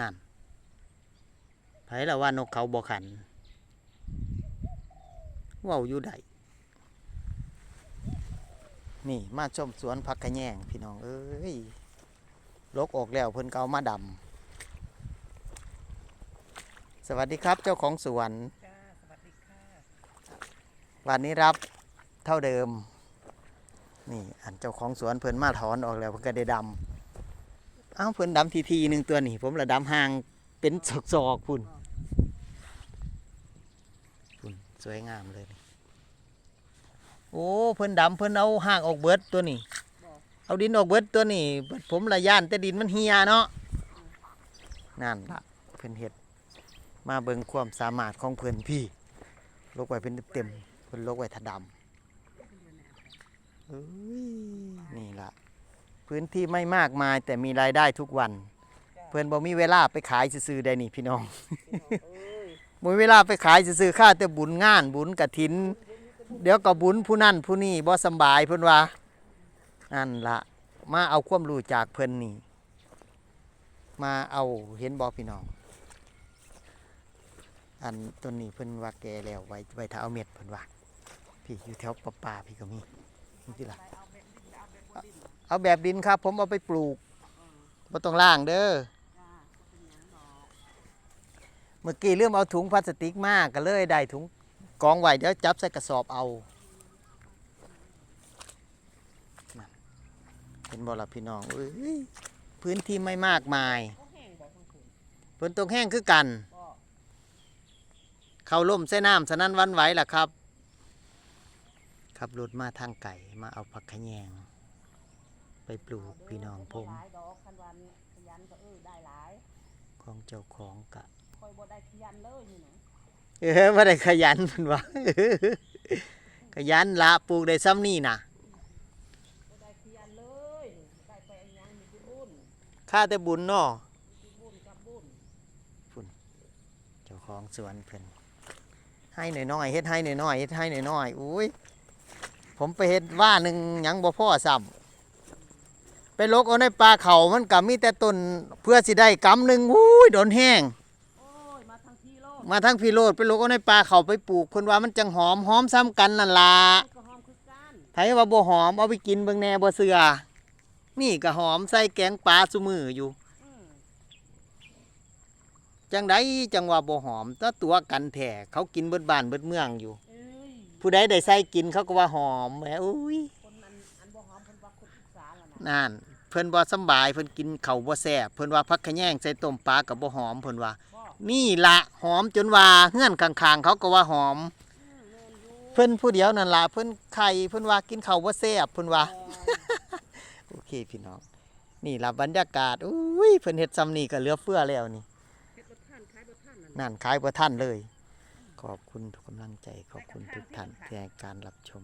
นั่นไผละว่านกเขาบ่ขันว้าอยู่ใดนี่มาชมสวนผักกระแยงพี่น้องเอ้ยลกออกแล้วเพิ่นเอามาดำสวัสดีครับเจ้าของสวนวัสดีค่ะวันนี้รับเท่าเดิม นี่อันเจ้าของสวนเพิ่นมาถอนออกแล้วเพิ่นก็ได้ดำ เอ้าเพิ่นดำทีทีๆหนึ่งตัวนี่ผมละดำห่างเป็นศอกๆพุ่นพุ่นสวยงามเลย โอ้เพิ่นดำเพิ่นเอาห่างออกเบิดตัวนี่เอาดินออกเบิดตัวนี่เบิดผมละย่านแต่ดินมันเฮียเนาะนั่นละเพิ่นเฮ็ดมาเบิ่งความสามารถของเพิ่นพี่ลกไว้เป็นเต็มเพิ่นลกไว้ถาดำนี่ละ พื้นที่ไม่มากมายแต่มีรายได้ทุกวัน เพื่อนบ่มีเวลาไปขายซื้อๆได้นี่พี่น้องเอ้ยบ่มีเวลาไปขายซื้อๆค่าแต่บุญงานบุญกะถิน เดี๋ยวก็บุญผู้นั่นผู้นี่บ่สำบายเพิ่นว่านั่นละมาเอาความรู้จากเพิ่นนี่มาเอาเห็นบ่พี่น้อง อันต้นนี้เพิ่นว่าแก่แล้วไว้ไว้ถ้าเอาเม็ดเพิ่นว่าพี่อยู่แถวปะปาพี่ก็มีนี่ที่ละ เอาแบบดินครับ ผมเอาไปปลูกบ่ต้องล่างเด้อเมื่อกี้เริ่มเอาถุงพลาสติกมากก็เลยได้ถุงกองไว้เดี๋ยวจับใส่กระสอบเอานั่นเห็นบ่ล่ะพี่น้องอพื้นที่ไม่มากมายก็แห้งบอกทั้งคืนฝนตกแห้งคือกัน เขาล่มใส่น้ำสนั้นวันไหวล่ะครับขับรถมาทางไก่มาเอาผักขะแยง ไปปลูกพี่น้องผม หลายดอกคันวันขยันก็เออได้หลายของเจ้าของกะ คอยบ่ได้ขยันเลยนี่นะเออว่าได้ขยันเพิ่นว่า ขยันละปลูกได้ซ้ำนี่นะบ่ได้ขยันเลยได้ไปอันหยังมีที่บุญค่าแต่บุญเนาะที่บุญกับบุญเจ้าของสวนเพิ่นให้หน่อยๆเฮ็ดให้หน่อยๆเฮ็ดให้หน่อยๆอุ้ยผมไปเฮ็ดว่าหนึ่งหยังบ่พอซ้ำ ไปลกเอาในป่าเขามันก็มีแต่ต้นเพื่อสิได้กำหนึ่งอุ้ยโดนแห้ง โอ้ยมาทางที่โลกมาทั้งพี่โรดไปลกเอาในป่าเขาไปปลูกเพิ่นว่ามันจังหอมหอมซ้ำกันนั่นล่ะก็หอมคือกันไผว่าบ่หอมเอาไปกินเบิ่งแหน่บ่เสือนี่ก็หอมใส่แกงปลาซุมืออยู่ อืมจังไดจังว่าบ่หอมแต่ตัวกันแท้เขากินเบิดบ้านเบิดเมืองอยู่ เอ้ยผู้ใดได้ใส่กินเขาก็ว่าหอมแหมอุ้ย นะนั่นเพิ่นบ่สำบายเพิ่นกินข้าวบ่แซ่บเพิ่นว่าพักขะแยงใส่ต้มปลากับบ่หอมเพิ่นว่าบ่นี่ละหอมจนว่าเฮือนข้างๆเขาก็ว่าหอมอืมแม่นอยู่เพิ่นผู้เดียวนั่นล่ะเพิ่นไข่เพิ่นว่ากินข้าวบ่แซ่บเพิ่นว่าเออโอเคพี่น้อง นี่ล่ะบรรยากาศอุ้ยเพิ่นเฮ็ดซ้ำนี่ก็เหลือเฟือแล้วนี่เฮ็ดบ่ทันขายบ่ทันนั่นนั่นขายบ่ทันเลย ขอบคุณทุกกำลังใจขอบคุณทุกท่านที่ให้การรับชม